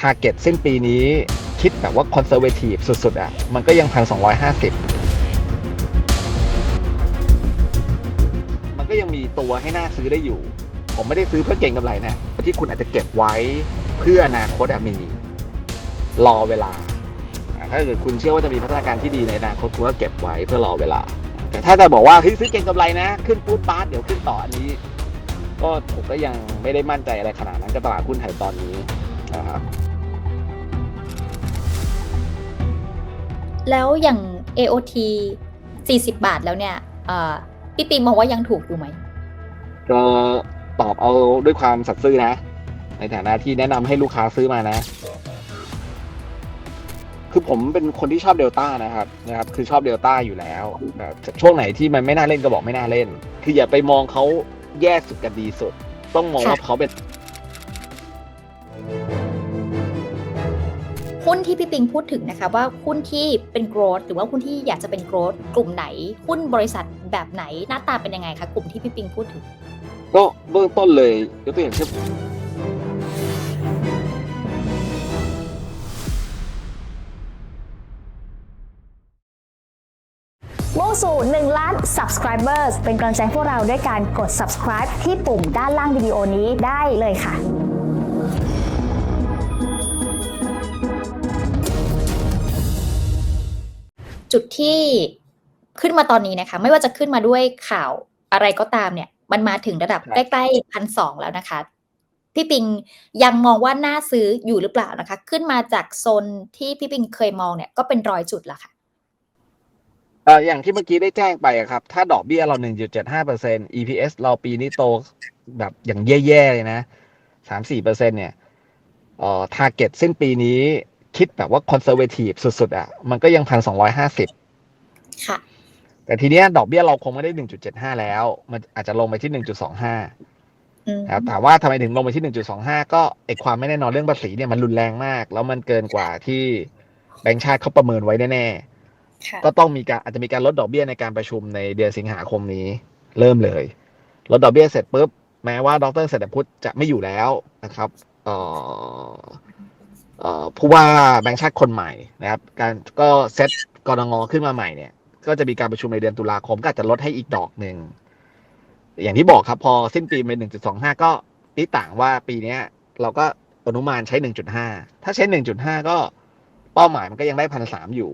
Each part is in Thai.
ทาร์เก็ตสิ้นปีนี้คิดแบบว่าคอนเซอร์เวทีฟสุดๆอะมันก็ยังพันสองร้อยห้าสิบมันก็ยังมีตัวให้น่าซื้อได้อยู่ ผมไม่ได้ซื้อเพื่อเก่งกำไรนะที่คุณอาจจะเก็บไว้เพื่ออนาคตอะมีรอเวลา ถ้าเกิดคุณเชื่อว่าจะมีพัฒนาการที่ดีในอนาคตคุณก็เก็บไว้เพื่อรอเวลา แต่ถ้าจะบอกว่าเฮ้ยซื้อเก่งกำไรนะ ขึ้นปูดปาร์ตเดี๋ยวขึ้นต่ออันนี้ ก็ผมก็ยังไม่ได้มั่นใจอะไรขนาดนั้นกับตลาดหุ้นไทยตอนนี้นะครับ แล้วอย่าง AOT 40 บาทแล้วเนี่ยเอ่อพี่ปิงมองว่ายังถูกอยู่ไหม ก็ตอบเอาด้วยความสัตย์ซื่อนะ ในฐานะที่แนะนำให้ลูกค้าซื้อมานะ คือผมเป็นคนที่ชอบเดลต้านะครับนะครับ คือชอบเดลต้าอยู่แล้วแบบช่วงไหนที่มันไม่น่าเล่นก็บอกไม่น่าเล่น คืออย่าไปมองเขาแย่สุดกับดีสุด ต้องมองว่าค่ะเขาเป็น หุ้นที่พี่ปิงพูดถึงนะคะว่าหุ้นที่เป็น growth หรือว่าหุ้นที่อยากจะเป็น growth กลุ่มไหน หุ้นบริษัทแบบไหนหน้าตาเป็นยังไงคะกลุ่มที่พี่ปิงพูดถึง ก็เบื้องต้นเลยยกตัวอย่างเช่นมุ่งสู่1ล้าน subscribers เป็นกำลังใจให้พวกเราด้วยการกด subscribe ที่ปุ่มด้านล่างวิดีโอนี้ได้เลยค่ะ จุดที่ขึ้นมาตอนนี้นะคะ ไม่ว่าจะขึ้นมาด้วยข่าวอะไรก็ตามเนี่ย มันมาถึงระดับครับใกล้ๆพันสองแล้วนะคะพี่ปิงยังมองว่าน่าซื้ออยู่หรือเปล่านะคะ ขึ้นมาจากโซนที่พี่ปิงเคยมองเนี่ยก็เป็นรอยจุดละค่ะเอ่ออย่างที่เมื่อกี้ได้แจ้งไปอะครับ ถ้าดอกเบี้ยเรา 1.75% EPS เราปีนี้โตแบบอย่างแย่ ๆ เลยนะ 3-4%เนี่ยเอ่อ target สิ้นปีนี้ คิดแบบว่า conservative สุดๆอะมันก็ยัง1,250ค่ะ แต่ทีเนี้ยดอกเบี้ยเราคงไม่ได้1.75แล้ว มันอาจจะลงไปที่1.25อืมครับถามว่าทำไมถึงลงไปที่1.25ก็ไอความไม่แน่นอนเรื่องภาษีเนี่ยมันรุนแรงมาก แล้วมันเกินกว่าที่แบงก์ชาติเขาประเมินไว้แน่ๆค่ะก็ต้องมีการอาจจะมีการลดดอกเบี้ยในการประชุมในเดือนสิงหาคมนี้ เริ่มเลย ลดดอกเบี้ยเสร็จปุ๊บ แม้ว่าดรเศรษฐพุทธจะไม่อยู่แล้วนะครับเอ่อเอ่อ ผู้ว่าแบงค์ชาติคนใหม่นะครับ การก็เซตกรงงขึ้นมาใหม่เนี่ย ก็จะมีการประชุมในเดือนตุลาคมก็อาจจะลดให้อีกดอกหนึ่ง อย่างที่บอกครับพอสิ้นปีเป็นหนึ่งจุดสองห้าก็นิต่างว่าปีเนี้ย เราก็อนุมานใช้หนึ่งจุดห้าถ้าใช้หนึ่งจุดห้าก็เป้าหมายมันก็ยังได้พันสามอยู่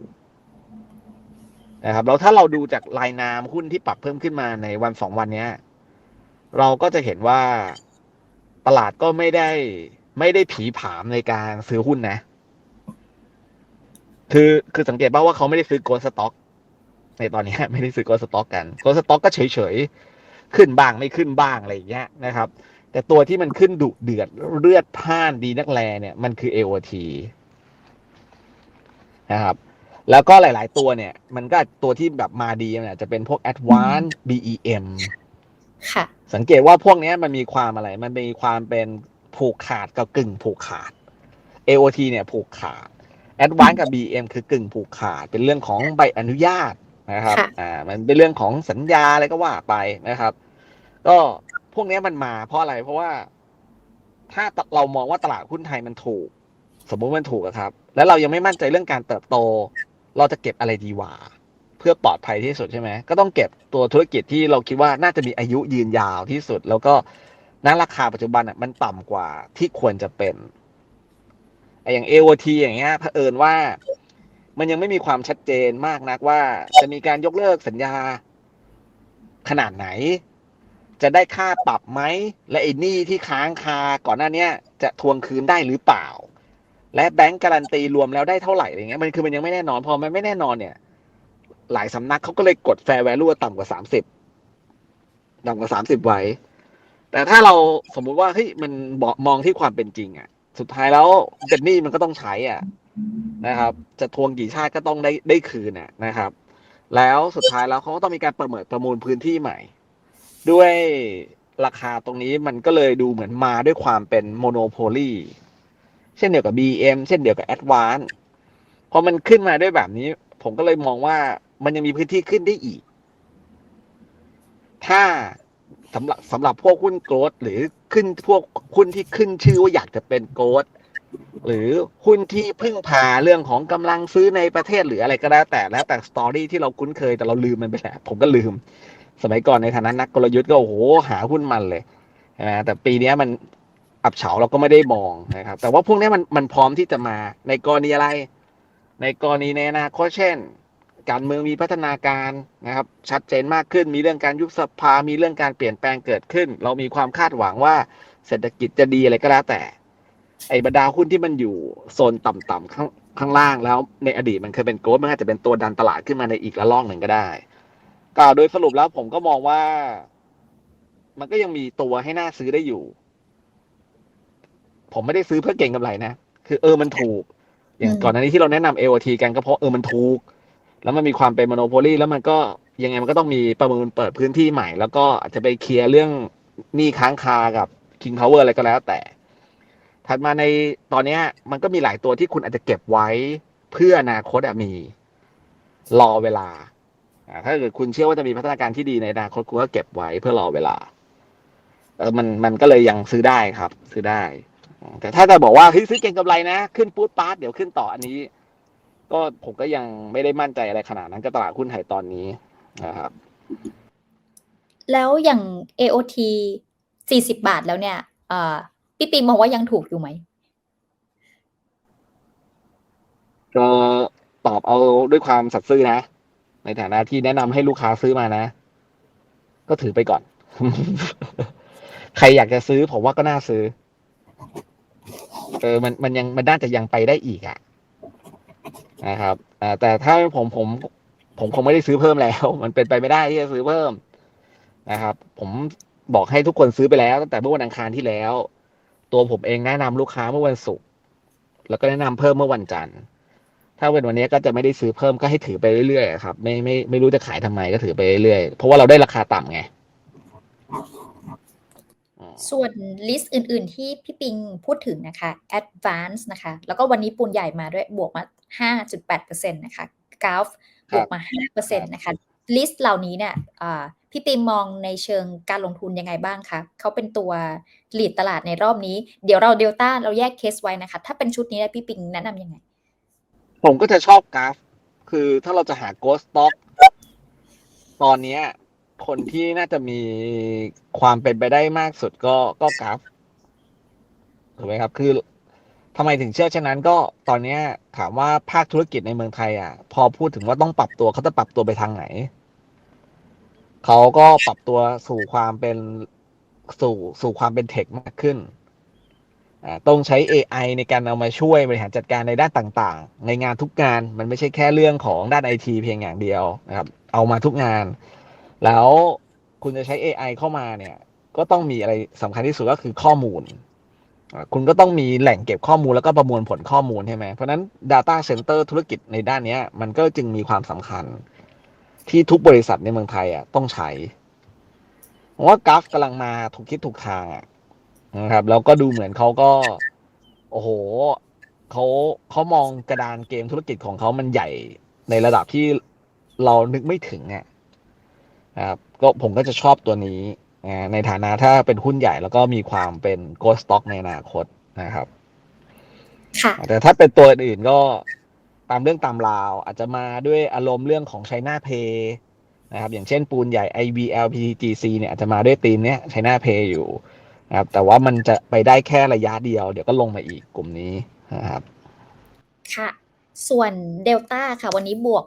นะครับแล้วถ้าเราดูจากรายนามหุ้นที่ปรับเพิ่มขึ้นมาในวันสองวันเนี้ย เราก็จะเห็นว่าตลาดก็ไม่ได้ ไม่ได้ผีผามในการซื้อหุ้นนะ คือคือสังเกตป่าว่าเขาไม่ได้ซื้อโกลสต็อก ในตอนนี้ไม่ได้ซื้อโกลสต็อกกันโกลสต็อกก็เฉยเฉยๆขึ้นบ้างไม่ขึ้นบ้างอะไรอย่างเงี้ยนะครับ แต่ตัวที่มันขึ้นดุเดือดเลือดพล่านดีนักแลเนี่ยมันคือ AOT นะครับ แล้วก็หลาย ๆ ตัวเนี่ย มันก็ตัวที่แบบมาดีเนี่ยจะเป็นพวก Advanced BEM ค่ะ สังเกตว่าพวกเนี้ยมันมีความอะไร มันมีความเป็น ผูกขาดกับกึ่งผูกขาด AOT เนี่ยผูกขาด Advanced กับ BEM คือกึ่งผูกขาด เป็นเรื่องของใบอนุญาตนะครับค่ะอ่า มันเป็นเรื่องของสัญญาอะไรก็ว่าไปนะครับ ก็พวกเนี้ยมันมาเพราะอะไร เพราะว่า ถ้าเรามองว่าตลาดหุ้นไทยมันถูก สมมุติมันถูกอะครับ แล้วเรายังไม่มั่นใจเรื่องการเติบโต เราจะเก็บอะไรดีวะเพื่อปลอดภัยที่สุดใช่ไหม ก็ต้องเก็บตัวธุรกิจที่เราคิดว่าน่าจะมีอายุยืนยาวที่สุด แล้วก็ ณราคาปัจจุบันอะมันต่ำกว่าที่ควรจะเป็นไออย่าง AOT อย่างเงี้ยเผอิญว่า มันยังไม่มีความชัดเจนมากนักว่า จะมีการยกเลิกสัญญาขนาดไหน จะได้ค่าปรับไหม และไอ้นี้ที่ค้างคาก่อนหน้าเนี้ยจะทวงคืนได้หรือเปล่า และแบงก์การันตีรวมแล้วได้เท่าไหร่อะไรเงี้ยมันคือมันยังไม่แน่นอน พอมันไม่แน่นอนเนี่ย หลายสำนักเขาก็เลยกดแฟร์แวลูต่ำกว่าสามสิบต่ำกว่าสามสิบไว้ แต่ถ้าเราสมมุติว่าเฮ้ยมันมองที่ความเป็นจริงอะสุดท้ายแล้วเจนนี่มันก็ต้องใช้อะนะครับ จะทวงกี่ชาติก็ต้องได้ได้คืนอะนะครับ แล้วสุดท้ายแล้วเขาก็ต้องมีการประเมินประมูลพื้นที่ใหม่ ด้วยราคาตรงนี้มันก็เลยดูเหมือนมาด้วยความเป็นโมโนโพลีเช่นเดียวกับ BM เช่นเดียวกับ Advance พอมันขึ้นมาด้วยแบบนี้ ผมก็เลยมองว่ามันยังมีพื้นที่ขึ้นได้อีก ถ้า สำหรับสำหรับพวกหุ้นโกลดหรือขึ้นพวกหุ้นที่ขึ้นชื่อว่าอยากจะเป็นโกลดหรือหุ้นที่พึ่งพาเรื่องของกำลังซื้อในประเทศหรืออะไรก็แล้วแต่แล้วแต่สตอรี่ที่เราคุ้นเคยแต่เราลืมมันไปแล้วผมก็ลืม สมัยก่อนในฐานะนักกลยุทธ์ก็โอ้โหหาหุ้นมันเลยนะแต่ปีนี้มันอับเฉาเราก็ไม่ได้มองนะครับ แต่ว่าพวกนี้มันมันพร้อมที่จะมาในกรณีอะไร ในกรณีในอนาคตเช่น การเมืองมีพัฒนาการนะครับชัดเจนมากขึ้น มีเรื่องการยุบสภา มีเรื่องการเปลี่ยนแปลงเกิดขึ้น เรามีความคาดหวังว่าเศรษฐกิจจะดีอะไรก็แล้วแต่ ไอ้บรรดาหุ้นที่มันอยู่โซนต่ำๆข้างข้างล่างแล้วในอดีตมันเคยเป็นโกลด์มันอาจจะเป็นตัวดันตลาดขึ้นมาในอีกระลอกหนึ่งก็ได้กล่าวโดยสรุปแล้วผมก็มองว่า มันก็ยังมีตัวให้น่าซื้อได้อยู่ ผมไม่ได้ซื้อเพื่อเก่งกำไรนะ คือเออมันถูก อย่างก่อนหน้านี้ที่เราแนะนำ AOT กันก็เพราะเออมันถูก แล้วมันมีความเป็น m o n o p o l y แล้วมันก็ยังไงมันก็ต้องมีประมูลเปิดพื้นที่ใหม่ แล้วก็อาจจะไปเคลียร์เรื่องหนี้ค้างคากับ King Power อะไรก็แล้วแต่ ถัดมาในตอนเนี้ยมันก็มีหลายตัวที่คุณอาจจะเก็บไว้เพื่ออนาคตมีรอเวลาถ้าเกิดคุณเชื่อว่าจะมีพัฒนาการที่ดีในอนาคตคุณก็เก็บไว้เพื่อรอเวลาเออมันมันก็เลยยังซื้อได้ครับ ซื้อได้ แต่ถ้าจะบอกว่าเฮ้ยซื้อเก่งกำไรนะ ขึ้นปูดปาร์ตเดี๋ยวขึ้นต่ออันนี้ ก็ผมก็ยังไม่ได้มั่นใจอะไรขนาดนั้นกับตลาดหุ้นไทยตอนนี้นะครับ แล้วอย่าง AOT 40บาทแล้วเนี่ยเอ่อพี่ปิงมองว่ายังถูกอยู่ไหมก็ตอบเอาด้วยความสัตย์ซื่อนะ ในฐานะที่แนะนำให้ลูกค้าซื้อมานะ ก็ถือไปก่อน ใครอยากจะซื้อผมว่าก็น่าซื้อ เออ มันมันยังมันน่าจะยังไปได้อีกอะ นะครับแต่ถ้าผมผม ผมคงไม่ได้ซื้อเพิ่มแล้ว มันเป็นไปไม่ได้ที่จะซื้อเพิ่มนะครับ ผมบอกให้ทุกคนซื้อไปแล้วตั้งแต่เมื่อวันอังคารที่แล้ว ตัวผมเองแนะนำลูกค้าเมื่อวันศุกร์แล้วก็แนะนำเพิ่มเมื่อวันจันทร์ถ้าเป็นวันนี้ก็จะไม่ได้ซื้อเพิ่มก็ให้ถือไปเรื่อยๆครับไม่ไม่ไม่รู้จะขายทำไมก็ถือไปเรื่อยๆเพราะว่าเราได้ราคาต่ำไงส่วนลิสต์อื่น ๆ ที่พี่ปิงพูดถึงนะคะ advance นะคะ แล้วก็วันนี้ปูนใหญ่มาด้วยบวกมา 5.8%นะคะกราฟบวกมา5%นะคะลิสต์เหล่านี้เนี่ยอ่าพี่ปิงมองในเชิงการลงทุนยังไงบ้างคะเขาเป็นตัวหลีดตลาดในรอบนี้ เดี๋ยวเราเดลต้าเราแยกเคสไว้นะคะ ถ้าเป็นชุดนี้เนี่ยพี่ปิงแนะนำยังไง ผมก็จะชอบกราฟ คือถ้าเราจะหา ghost stock ตอนเนี้ยคนที่น่าจะมีความเป็นไปได้มากสุดก็ก็กราฟถูกไหมครับ คือ ทำไมถึงเชื่อเช่นนั้นก็ตอนนี้ถามว่าภาคธุรกิจในเมืองไทยอะ พอพูดถึงว่าต้องปรับตัวเขาจะปรับตัวไปทางไหน เขาก็ปรับตัวสู่ความเป็นสู่สู่ความเป็นเทคมากขึ้นต้องใช้ AI ในการเอามาช่วยบริหารจัดการในด้านต่างๆ ในงานทุกงานมันไม่ใช่แค่เรื่องของด้านไอทีเพียงอย่างเดียวนะครับ เอามาทุกงาน แล้วคุณจะใช้ AI เข้ามาเนี่ย ก็ต้องมีอะไรสำคัญที่สุดก็คือข้อมูล คุณก็ต้องมีแหล่งเก็บข้อมูลแล้วก็ประมวลผลข้อมูลใช่ไหมเพราะนั้น Data Center ธุรกิจในด้านนี้มันก็จึงมีความสำคัญ ที่ทุกบริษัทในเมืองไทยอะต้องใช้ผมว่ากราฟกำลังมาถูกคิดถูกทางอะนะครับ แล้วก็ดูเหมือนเขาก็ โอ้โหเขาเขามองกระดานเกมธุรกิจของเขามันใหญ่ในระดับที่เรานึกไม่ถึงอะนะครับก็ผมก็จะชอบตัวนี้ ในฐานะถ้าเป็นหุ้นใหญ่แล้วก็มีความเป็นโกลด์สต็อกในอนาคตนะครับค่ะแต่ถ้าเป็นตัวอื่นก็ตามเรื่องตามราว อาจจะมาด้วยอารมณ์เรื่องของ China Pay นะครับ อย่างเช่นปูนใหญ่ IVL PTGC เนี่ยอาจจะมาด้วยธีมเนี้ย China Pay อยู่นะครับแต่ว่ามันจะไปได้แค่ระยะเดียว เดี๋ยวก็ลงมาอีกกลุ่มนี้นะครับ ค่ะ ส่วนเดลต้าค่ะวันนี้บวก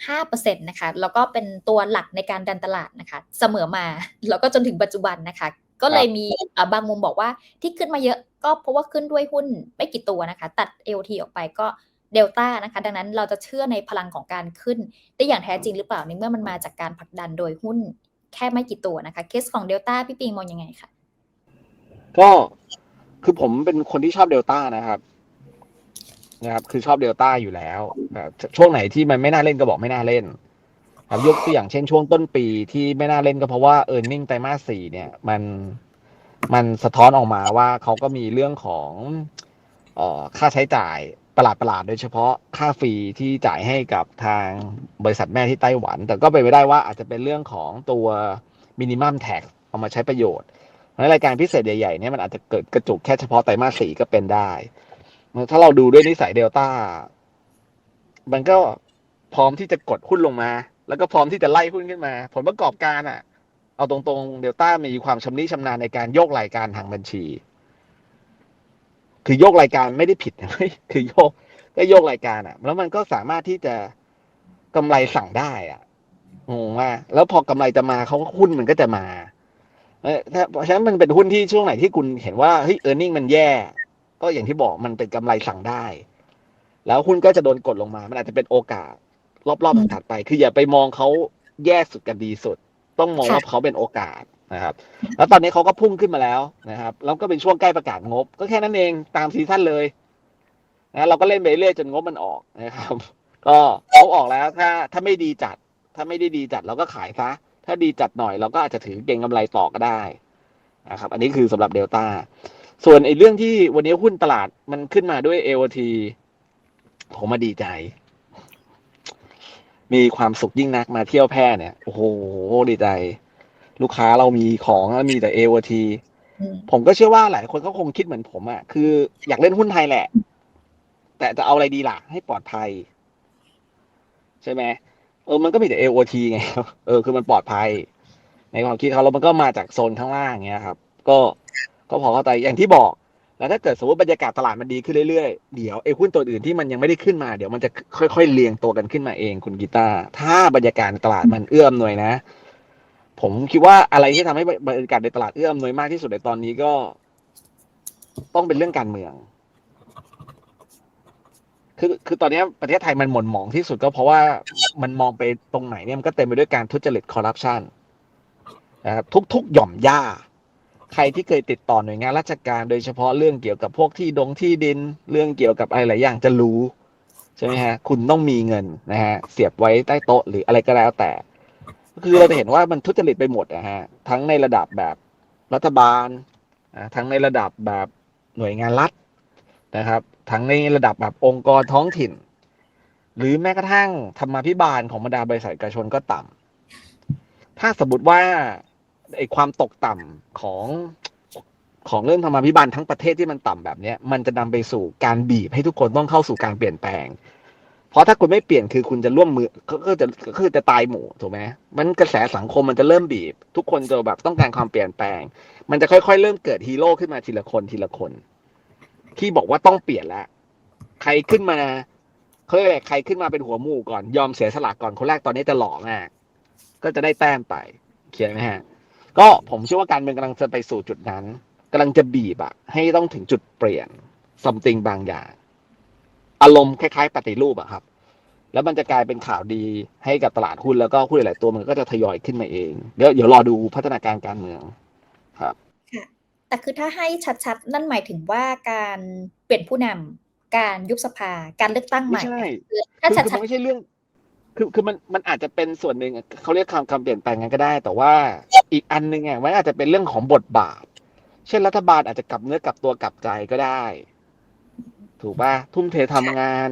15%นะคะแล้วก็เป็นตัวหลักในการดันตลาดนะคะ เสมอมาแล้วก็จนถึงปัจจุบันนะคะ ก็เลยมีอ่าบางมุมบอกว่าที่ขึ้นมาเยอะก็เพราะว่าขึ้นด้วยหุ้นไม่กี่ตัวนะคะ ตัด AOT ออกไปก็เดลต้านะคะ ดังนั้นเราจะเชื่อในพลังของการขึ้น ได้อย่างแท้จริงหรือเปล่าในเมื่อมันมาจากการผลักดันโดยหุ้นแค่ไม่กี่ตัวนะคะ เคสของเดลต้าพี่ปิงมองยังไงคะก็คือผมเป็นคนที่ชอบเดลต้านะครับ นะครับคือชอบเดลต้าอยู่แล้วช่วงไหนที่มันไม่น่าเล่นก็บอกไม่น่าเล่นครับยกตัวอย่างเช่นช่วงต้นปีที่ไม่น่าเล่นก็เพราะว่าเออร์เน็งไตรมาสสี่เนี่ย มันมันสะท้อนออกมาว่าเขาก็มีเรื่องของเอ่อค่าใช้จ่ายประหลาดประหลาดๆโดยเฉพาะค่าฟรีที่จ่ายให้กับทางบริษัทแม่ที่ไต้หวัน แต่ก็เป็นไปได้ว่าอาจจะเป็นเรื่องของตัวมินิมัมแท็กเอามาใช้ประโยชน์เพราะฉะนั้นรายการพิเศษใหญ่ๆเนี่ยมันอาจจะเกิดกระจุกแค่เฉพาะไตรมาสสี่ก็เป็นได้ ถ้าเราดูด้วยนิสัยเดลต้ามันก็พร้อมที่จะกดหุ้นลงมา แล้วก็พร้อมที่จะไล่หุ้นขึ้นมา ผลประกอบการอะ เอาตรงๆเดลต้ามีความชำนิชำนาญในการโยกรายการทางบัญชี คือโยกรายการไม่ได้ผิดนะคือโยกก็โยกรายการอะ แล้วมันก็สามารถที่จะกำไรสั่งได้อะงงว่าแล้วพอกำไรจะมาเขาก็หุ้นมันก็จะมาเออถ้าเพราะฉะนั้นมันเป็นหุ้นที่ช่วงไหนที่คุณเห็นว่าเฮ้ยเออร์เน็งมันแย่ ก็อย่างที่บอกมันเป็นกำไรสั่งได้ แล้วหุ้นก็จะโดนกดลงมา มันอาจจะเป็นโอกาส รอบอืมๆถัดไป คืออย่าไปมองเขาแย่สุดกับดีสุด ต้องมองค่ะว่าเขาเป็นโอกาสนะครับ แล้วตอนนี้เขาก็พุ่งขึ้นมาแล้วนะครับ แล้วก็เป็นช่วงใกล้ประกาศงบ ก็แค่นั้นเองตามซีซั่นเลยนะเราก็เล่นไปเรื่อยจนงบมันออกนะครับ ก็เขาออกแล้วถ้าถ้าไม่ดีจัด ถ้าไม่ได้ดีจัดเราก็ขายซะถ้าดีจัดหน่อยเราก็อาจจะถือเก่งกำไรต่อก็ได้นะครับ อันนี้คือสำหรับเดลต้า ส่วนไอ้เรื่องที่วันนี้หุ้นตลาดมันขึ้นมาด้วย AOT ผมมาดีใจ มีความสุขยิ่งนักมาเที่ยวแพร่เนี่ย โอ้โหดีใจ ลูกค้าเรามีของแล้วมีแต่ AOT อืมผมก็เชื่อว่าหลายคนก็คงคิดเหมือนผมอะ่ะคืออยากเล่นหุ้นไทยแหละ แต่จะเอาอะไรดีล่ะ ให้ปลอดภัย ใช่ไหมเออมันก็มีแต่ AOT ไงเออคือมันปลอดภัย ในความคิดเขาแล้วมันก็มาจากโซนข้างล่างเงี้ยครับ ก็ ก็พอเข้าใจอย่างที่บอก แล้วถ้าเกิดสมมติบรรยากาศตลาดมันดีขึ้นเรื่อยๆ เดี๋ยวไอ้หุ้นตัวอื่นที่มันยังไม่ได้ขึ้นมา เดี๋ยวมันจะค่อยๆเรียงตัวกันขึ้นมาเองคุณกีตาร์ถ้าบรรยากาศตลาดมันเอื้ออำนวยนะ ผมคิดว่าอะไรที่ทำให้บรรยากาศในตลาดเอื้ออำนวยมากที่สุดในตอนนี้ก็ ต้องเป็นเรื่องการเมือง คือคือตอนนี้ประเทศไทยมันหม่นหมองที่สุดก็เพราะว่ามันมองไปตรงไหนเนี่ยมันก็เต็มไปด้วยการทุจริตคอร์รัปชันนะครับทุกๆหย่อมย่า ใครที่เคยติดต่อหน่วยงานราชการ โดยเฉพาะเรื่องเกี่ยวกับพวกที่ดงที่ดิน เรื่องเกี่ยวกับอะไรหลายอย่างจะรู้ใช่ไหมฮะ คุณต้องมีเงินนะฮะ เสียบไว้ใต้โต๊ะหรืออะไรก็แล้วแต่ คือเราจะเห็นว่ามันทุจริตไปหมดนะฮะ ทั้งในระดับแบบรัฐบาลทั้งในระดับแบบหน่วยงานรัฐนะครับ ทั้งในระดับแบบองค์กรท้องถิ่น หรือแม้กระทั่งธรรมาภิบาลของบรรดาบริษัทเอกชนก็ต่ำถ้าสมมติว่า ไอ้ความตกต่ำของของเรื่องธรรมาภิบาลทั้งประเทศที่มันต่ำแบบเนี้ยมันจะนำไปสู่การบีบให้ทุกคนต้องเข้าสู่การเปลี่ยนแปลง เพราะถ้าคุณไม่เปลี่ยนคือคุณจะร่วมมือก็จะก็คือจะตายหมู่ถูกไหมมันกระแสสังคมมันจะเริ่มบีบ ทุกคนจะแบบต้องการความเปลี่ยนแปลง มันจะค่อยๆ เริ่มเกิดฮีโร่ขึ้นมาทีละคนทีละคน ที่บอกว่าต้องเปลี่ยนแล้วใครขึ้นมาเขาเรียกอะไรใครขึ้นมาเป็นหัวหมู่ก่อนยอมเสียสละก่อนคนแรกตอนนี้จะหล่อมากก็จะได้แต้มไป เขียนไหมฮะ ก็ผมเชื่อว่าการเมืองกำลังจะไปสู่จุดนั้นกำลังจะบีบอะให้ต้องถึงจุดเปลี่ยน something บางอย่าง อารมณ์คล้ายๆ ปฏิรูปอะครับ แล้วมันจะกลายเป็นข่าวดีให้กับตลาดหุ้นแล้วก็หุ้นหลายๆตัวมันก็จะทยอยขึ้นมาเอง เดี๋ยวเดี๋ยวรอดูพัฒนาการการเมืองแต่คือถ้าให้ชัดๆ นั่นหมายถึงว่าการเปลี่ยนผู้นำการยุบสภา การเลือกตั้งใหไม่ม่ใช่คือคืถ้าอชัคือมัดนไม่ใช่เรื่อง คือคือมันมันอาจจะเป็นส่วนหนึ่งเขาเรียกคำคำเปลี่ยนแปลงกันก็ได้ แต่ว่าอีกอันหนึ่งอะมันอาจจะเป็นเรื่องของบทบาท เช่นรัฐบาลอาจจะกลับเนื้อกลับตัวกลับใจก็ได้ ถูกป่ะทุ่มเททำงาน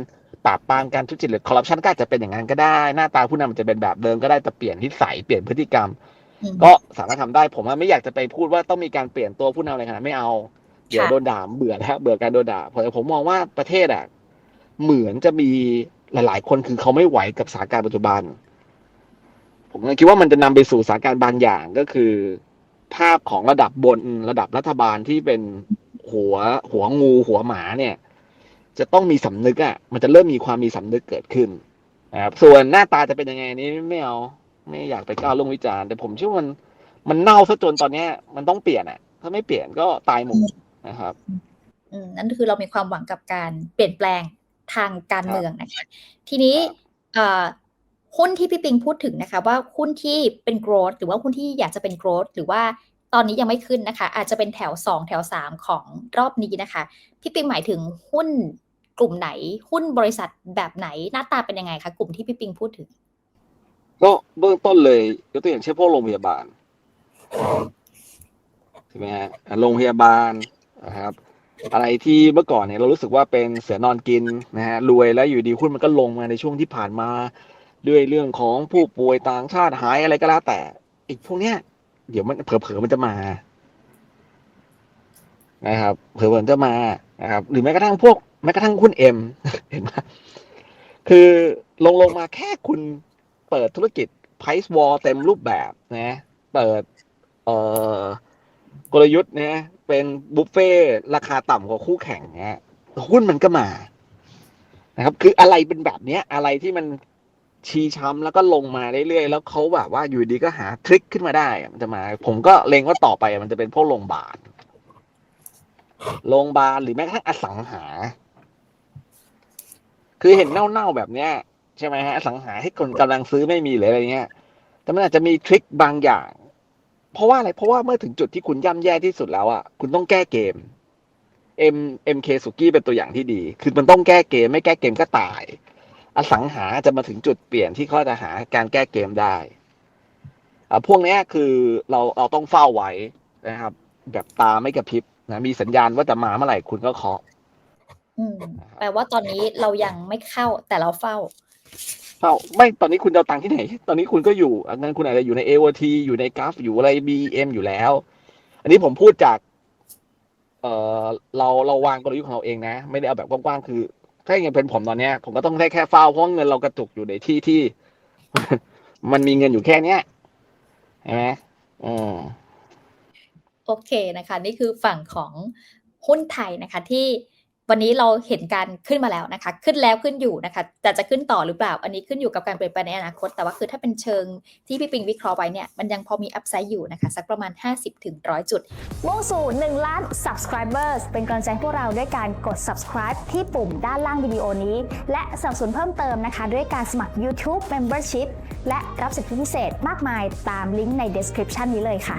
ปราบปรามการทุจริตคอร์รัปชันก็อาจจะเป็นอย่างนั้นก็ได้ หน้าตาผู้นำมันจะเป็นแบบเดิมก็ได้แต่เปลี่ยนนิสัยเปลี่ยนพฤติกรรมๆอืมก็สามารถทำได้ผมว่าไม่อยากจะไปพูดว่าต้องมีการเปลี่ยนตัวผู้นำอะไรขนาดนั้นไม่เอาเดี๋ยวค่ะโดนด่าเบื่อแล้วเบื่อการโดนด่าเพราะผมมองว่าประเทศอะเหมือนจะมี หลาย ๆ คนคือเขาไม่ไหวกับสถานการณ์ปัจจุบัน ผมคิดว่ามันจะนำไปสู่สถานการณ์บางอย่างก็คือ ภาพของระดับบนระดับรัฐบาลที่เป็นหัวหัวงูหัวหมาเนี่ย จะต้องมีสำนึกอะ มันจะเริ่มมีความมีสำนึกเกิดขึ้นนะครับส่วนหน้าตาจะเป็นยังไงนี้ไม่เอาไม่อยากไปก้าวลงวิจารณ์แต่ผมเชื่อว่ามันมันเน่าซะจนตอนเนี้ย มันต้องเปลี่ยนอะ ถ้าไม่เปลี่ยนก็ตายหมู่นะครับอืมนั่นคือเรามีความหวังกับการเปลี่ยนแปลง ทางการเมืองนะคะทีนี้ครับเอ่อหุ้นที่พี่ปิงพูดถึงนะคะ ว่าหุ้นที่เป็น growth หรือว่าหุ้นที่อยากจะเป็น growth หรือว่าตอนนี้ยังไม่ขึ้นนะคะ อาจจะเป็นแถวสองแถวสามของรอบนี้นะคะ พี่ปิงหมายถึงหุ้นกลุ่มไหน หุ้นบริษัทแบบไหนหน้าตาเป็นยังไงคะกลุ่มที่พี่ปิงพูดถึงก็เบื้องต้นเลยยกตัวอย่างเช่นพวกโรงพยาบาลใช่ไหมฮะอะโรงพยาบาลนะครับ อะไรที่เมื่อก่อนเนี่ยเรารู้สึกว่าเป็นเสือนอนกินนะฮะรวยแล้วอยู่ดีหุ้นมันก็ลงมาในช่วงที่ผ่านมา ด้วยเรื่องของผู้ป่วยต่างชาติหายอะไรก็แล้วแต่อีกพวกเนี้ยเดี๋ยวมันเผลอๆมันจะมา นะครับเผลอๆจะมานะครับ หรือแม้กระทั่งพวกแม้กระทั่งหุ้นเอ็มเห็นไหมคือลงลงมาแค่คุณเปิดธุรกิจ price war เต็มรูปแบบนะ เปิด เอ่อกลยุทธ์นะ เป็นบุฟเฟ่ราคาต่ำกว่าคู่แข่งเนี่ยหุ้นมันก็มานะครับ คืออะไรเป็นแบบเนี้ย อะไรที่มันชี้ช้ำแล้วก็ลงมาเรื่อยๆ แล้วเขาแบบว่าอยู่ดีก็หาทริคขึ้นมาได้ มันจะมา ผมก็เลงว่าต่อไปมันจะเป็นพวกโรงพยาบาลโรงพยาบาลหรือแม้กระทั่งอสังหา คือเห็นเน่าๆแบบเนี้ย ใช่ไหมฮะอสังหาให้คนกำลังซื้อไม่มีหรืออะไรเงี้ย แต่มันอาจจะมีทริคบางอย่าง เพราะว่าอะไร เพราะว่าเมื่อถึงจุดที่คุณย่ำแย่ที่สุดแล้วอะคุณต้องแก้เกม M MK สุกี้เป็นตัวอย่างที่ดี คือมันต้องแก้เกม ไม่แก้เกมก็ตาย อสังหาจะมาถึงจุดเปลี่ยนที่เขาจะหาการแก้เกมได้อ่าพวกนี้คือเราเราต้องเฝ้าไว้นะครับ แบบตาไม่กระพริบนะมีสัญญาณว่าจะมาเมื่อไหร่คุณก็เคาะอืมแปลว่าตอนนี้เรายังไม่เข้าแต่เราเฝ้า เฝ้าไม่ตอนนี้คุณจะเอาตังค์ที่ไหน ตอนนี้คุณก็อยู่อันนั้นคุณอาจจะอยู่ใน AOT อยู่ในกราฟอยู่อะไร BM อยู่แล้ว อันนี้ผมพูดจาก เออเราเราวางกลยุทธ์ของเราเองนะ ไม่ได้เอาแบบกว้างๆคือถ้าอย่างเป็นผมตอนเนี้ย ผมก็ต้องได้แค่เฝ้าเพราะเงินเรากระจุกอยู่ในที่ที่ มันมีเงินอยู่แค่เนี้ยใช่ไหมอืมโอเคนะคะ นี่คือฝั่งของหุ้นไทยนะคะที่ วันนี้เราเห็นการขึ้นมาแล้วนะคะ ขึ้นแล้วขึ้นอยู่นะคะแต่จะขึ้นต่อหรือเปล่า อันนี้ขึ้นอยู่กับการเปลี่ยนแปลงในอนาคต แต่ว่าคือถ้าเป็นเชิงที่พี่ปิงวิเคราะห์ไว้เนี่ย มันยังพอมีอัพไซด์อยู่นะคะ สักประมาณ 50-100ถึง100จุด มุ่งสู่1ล้าน subscribers เป็นกำลังใจพวกเราด้วยการกด subscribe ที่ปุ่มด้านล่างวิดีโอนี้ และสนับสนุนเพิ่มเติมนะคะ ด้วยการสมัคร YouTube Membership และรับสิทธิพิเศษมากมายตามลิงก์ใน description นี้เลยค่ะ